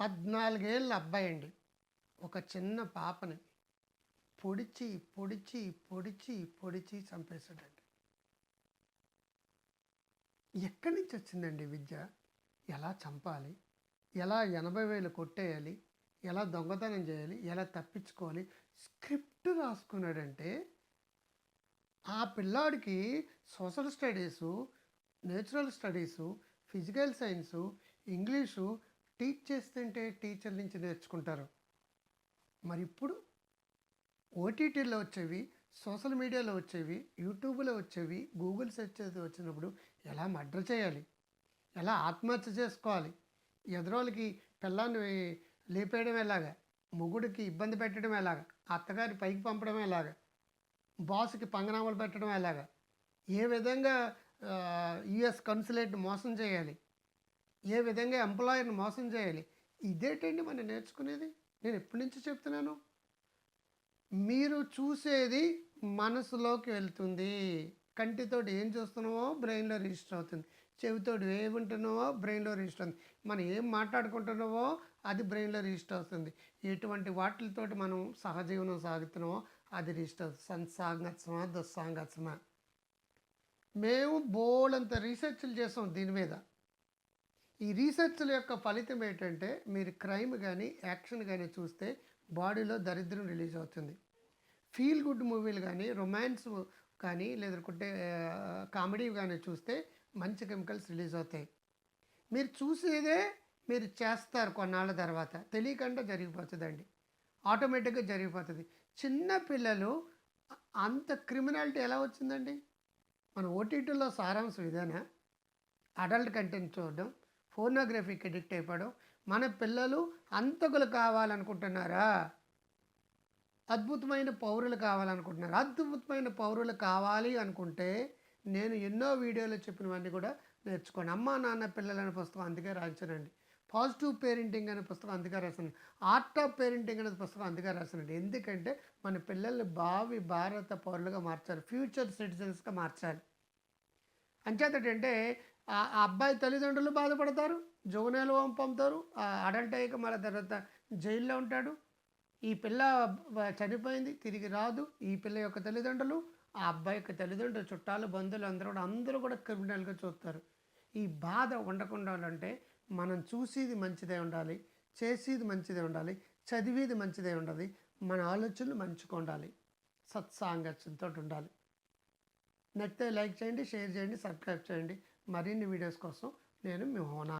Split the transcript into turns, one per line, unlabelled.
పద్నాలుగేళ్ళ అబ్బాయి అండి ఒక చిన్న పాపని పొడిచి పొడిచి పొడిచి పొడిచి చంపేశాడండి. ఎక్కడి నుంచి వచ్చిందండి విద్య? ఎలా చంపాలి? ఎలా ఎనభై వేలు కొట్టేయాలి? ఎలా దొంగతనం చేయాలి? ఎలా తప్పించుకోవాలి? స్క్రిప్ట్ రాసుకున్నాడంటే ఆ పిల్లాడికి social studies natural studies physical science English teach చేస్తుంటే టీచర్ నుంచి నేర్చుకుంటారు. మరి ఇప్పుడు ఓటీటీలో వచ్చేవి సోషల్ మీడియాలో వచ్చేవి యూట్యూబ్లో వచ్చేవి గూగుల్ సెర్చ్ వచ్చినప్పుడు ఎలా మర్డర్ చేయాలి? ఎలా ఆత్మహత్య చేసుకోవాలి? ఎదురోళ్ళకి పిల్లాన్ని లేపేయడం ఎలాగా? మొగుడికి ఇబ్బంది పెట్టడం ఎలాగా? అత్తగారి పైకి పంపడం ఎలాగా? బాస్కి పంగనామాలు పెట్టడం ఎలాగా? ఏ విధంగా యుఎస్ కన్సులేట్ మోసం చేయాలి? ఏ విధంగా ఎంప్లాయర్ని మోసం చేయాలి? ఇదేటండి మనం నేర్చుకునేది? నేను ఎప్పటి నుంచి చెప్తున్నాను? మీరు చూసేది మనసులోకి వెళ్తుంది. కంటితోటి ఏం చూస్తున్నావో బ్రెయిన్లో రిజిస్టర్ అవుతుంది. చెవితోటి ఏం బ్రెయిన్లో రిజిస్టర్ అవుతుంది. మనం ఏం మాట్లాడుకుంటున్నావో అది బ్రెయిన్లో రిజిస్టర్ అవుతుంది. ఎటువంటి వాటితోటి మనం సహజీవనం సాగుతున్నామో అది రిజిస్టర్ అవుతుంది. సంసాంగత్సమా దుస్సాంగత్సమా? మేము బోల్డంత రీసెర్చ్లు చేసాం దీని మీద. ఈ రీసెర్చ్ల యొక్క ఫలితం ఏంటంటే మీరు క్రైమ్ కానీ యాక్షన్ కానీ చూస్తే బాడీలో దరిద్రం రిలీజ్ అవుతుంది. ఫీల్ గుడ్ మూవీలు కానీ రొమాన్స్ కానీ లేదంటే కామెడీ కానీ చూస్తే మంచి కెమికల్స్ రిలీజ్ అవుతాయి. మీరు చూసేదే మీరు చేస్తారు కొన్నాళ్ళ తర్వాత. తెలియకుండా జరిగిపోతుందండి. ఆటోమేటిక్గా జరిగిపోతుంది. చిన్న పిల్లలు అంత క్రిమినాలిటీ ఎలా వచ్చిందండి? మన ఓటీటీలో సారాంశం ఇదేనా? అడల్ట్ కంటెంట్ చూడడం ఫోర్నోగ్రఫీకి అడిక్ట్ అయిపోవడం. మన పిల్లలు అంతకులు కావాలనుకుంటున్నారా? అద్భుతమైన పౌరులు కావాలనుకుంటున్నారు? అద్భుతమైన పౌరులు కావాలి అనుకుంటే నేను ఎన్నో వీడియోలో చెప్పినవన్నీ కూడా నేర్చుకోండి అమ్మా నాన్న పిల్లలు అనే పుస్తకం అందుకే రాయించానండి పాజిటివ్ పేరెంటింగ్ అనే పుస్తకం అందుకే రాశాను ఆర్ట్ ఆఫ్ పేరెంటింగ్ అనే పుస్తకం అందుకే రాశానండి. ఎందుకంటే మన పిల్లల్ని భావి భారత పౌరులుగా మార్చాలి. ఫ్యూచర్ సిటిజన్స్గా మార్చాలి. అంచేతటంటే ఆ అబ్బాయి తల్లిదండ్రులు బాధపడతారు జోనాలు పంపుతారు అడల్ట్ అయ్యాక మళ్ళీ తర్వాత జైల్లో ఉంటాడు. ఈ పిల్ల చనిపోయింది తిరిగి రాదు. ఈ పిల్ల యొక్క తల్లిదండ్రులు ఆ అబ్బాయి యొక్క తల్లిదండ్రులు చుట్టాలు బంధువులు అందరూ కూడా అందరూ కూడా క్రిమినల్గా చూస్తారు. ఈ బాధ ఉండకుండా ఉండాలంటే మనం చూసేది మంచిదే ఉండాలి చేసేది మంచిదే ఉండాలి చదివేది మంచిదే ఉండాలి మన ఆలోచనలు మంచిగా ఉండాలి సత్సాంగత్యంతో ఉండాలి. నచ్చితే లైక్ చేయండి షేర్ చేయండి సబ్స్క్రైబ్ చేయండి. మరిన్ని వీడియోస్ కోసం నేను మీ హోనా